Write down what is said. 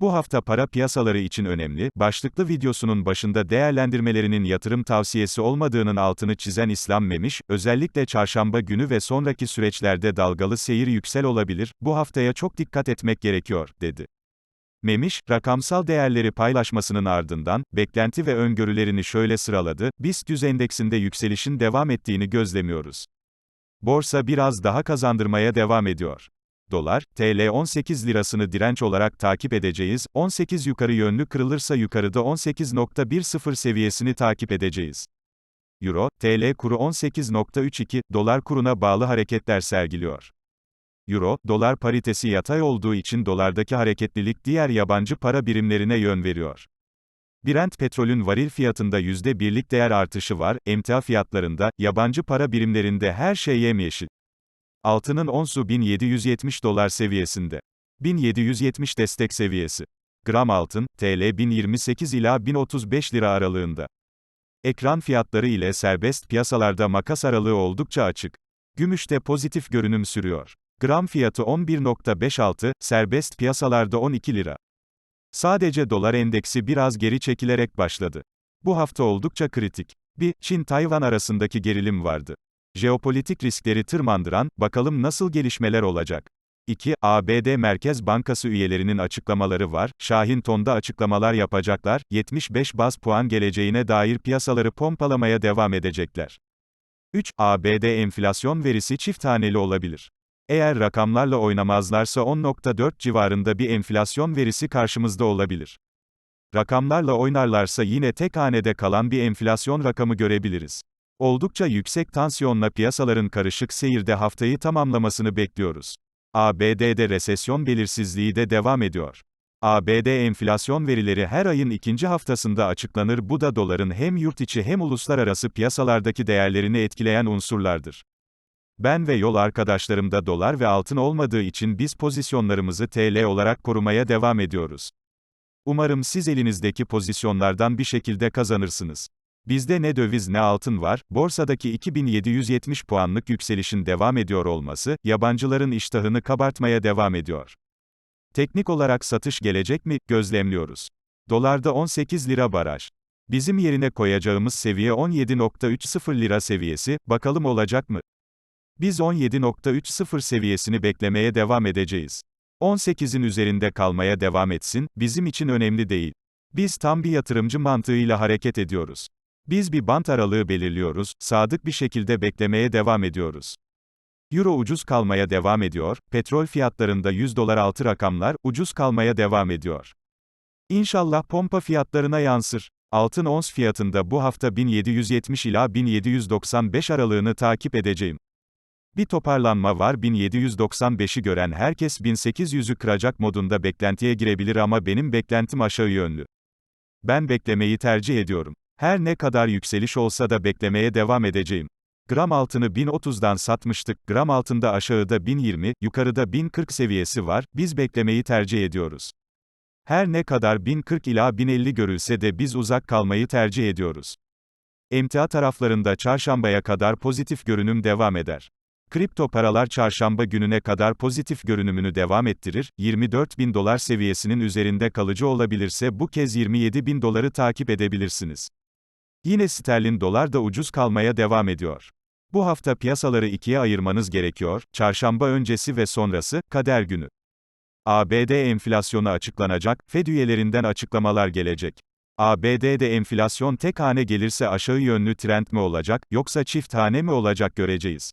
Bu hafta para piyasaları için önemli, başlıklı videosunun başında değerlendirmelerinin yatırım tavsiyesi olmadığının altını çizen İslam Memiş, özellikle çarşamba günü ve sonraki süreçlerde dalgalı seyir yüksel olabilir, bu haftaya çok dikkat etmek gerekiyor, dedi. Memiş, rakamsal değerleri paylaşmasının ardından, beklenti ve öngörülerini şöyle sıraladı, BIST 100 endeksinde yükselişin devam ettiğini gözlemiyoruz. Borsa biraz daha kazandırmaya devam ediyor. Dolar, TL 18 lirasını direnç olarak takip edeceğiz, 18 yukarı yönlü kırılırsa yukarıda 18.10 seviyesini takip edeceğiz. Euro, TL kuru 18.32, dolar kuruna bağlı hareketler sergiliyor. Euro, dolar paritesi yatay olduğu için dolardaki hareketlilik diğer yabancı para birimlerine yön veriyor. Brent petrolün varil fiyatında %1'lik değer artışı var, emtia fiyatlarında, yabancı para birimlerinde her şey yemyeşil. Altının onsu 1770 dolar seviyesinde. 1770 destek seviyesi. Gram altın, TL 1028 ila 1035 lira aralığında. Ekran fiyatları ile serbest piyasalarda makas aralığı oldukça açık. Gümüşte pozitif görünüm sürüyor. Gram fiyatı 11.56, serbest piyasalarda 12 lira. Sadece dolar endeksi biraz geri çekilerek başladı. Bu hafta oldukça kritik. Bir, Çin-Tayvan arasındaki gerilim vardı. Jeopolitik riskleri tırmandıran, bakalım nasıl gelişmeler olacak. 2. ABD Merkez Bankası üyelerinin açıklamaları var, Şahin tonda açıklamalar yapacaklar, 75 baz puan geleceğine dair piyasaları pompalamaya devam edecekler. 3. ABD enflasyon verisi çift taneli olabilir. Eğer rakamlarla oynamazlarsa 10.4 civarında bir enflasyon verisi karşımızda olabilir. Rakamlarla oynarlarsa yine tek hanede kalan bir enflasyon rakamı görebiliriz. Oldukça yüksek tansiyonla piyasaların karışık seyirde haftayı tamamlamasını bekliyoruz. ABD'de resesyon belirsizliği de devam ediyor. ABD enflasyon verileri her ayın ikinci haftasında açıklanır bu da doların hem yurt içi hem uluslararası piyasalardaki değerlerini etkileyen unsurlardır. Ben ve yol arkadaşlarım da dolar ve altın olmadığı için biz pozisyonlarımızı TL olarak korumaya devam ediyoruz. Umarım siz elinizdeki pozisyonlardan bir şekilde kazanırsınız. Bizde ne döviz ne altın var, borsadaki 2770 puanlık yükselişin devam ediyor olması, yabancıların iştahını kabartmaya devam ediyor. Teknik olarak satış gelecek mi, gözlemliyoruz. Dolarda 18 lira baraj. Bizim yerine koyacağımız seviye 17.30 lira seviyesi, bakalım olacak mı? Biz 17.30 seviyesini beklemeye devam edeceğiz. 18'in üzerinde kalmaya devam etsin, bizim için önemli değil. Biz tam bir yatırımcı mantığıyla hareket ediyoruz. Biz bir bant aralığı belirliyoruz, sadık bir şekilde beklemeye devam ediyoruz. Euro ucuz kalmaya devam ediyor, petrol fiyatlarında 100 dolar altı rakamlar, ucuz kalmaya devam ediyor. İnşallah pompa fiyatlarına yansır. Altın ons fiyatında bu hafta 1770 ila 1795 aralığını takip edeceğim. Bir toparlanma var 1795'i gören herkes 1800'ü kıracak modunda beklentiye girebilir ama benim beklentim aşağı yönlü. Ben beklemeyi tercih ediyorum. Her ne kadar yükseliş olsa da beklemeye devam edeceğim. Gram altını 1030'dan satmıştık, gram altında aşağıda 1020, yukarıda 1040 seviyesi var, biz beklemeyi tercih ediyoruz. Her ne kadar 1040 ila 1050 görülse de biz uzak kalmayı tercih ediyoruz. Emtia taraflarında çarşambaya kadar pozitif görünüm devam eder. Kripto paralar çarşamba gününe kadar pozitif görünümünü devam ettirir, 24 bin dolar seviyesinin üzerinde kalıcı olabilirse bu kez 27 bin doları takip edebilirsiniz. Yine sterlin dolar da ucuz kalmaya devam ediyor. Bu hafta piyasaları ikiye ayırmanız gerekiyor, çarşamba öncesi ve sonrası, kader günü. ABD enflasyonu açıklanacak, Fed üyelerinden açıklamalar gelecek. ABD'de enflasyon tek hane gelirse aşağı yönlü trend mi olacak, yoksa çift hane mi olacak göreceğiz.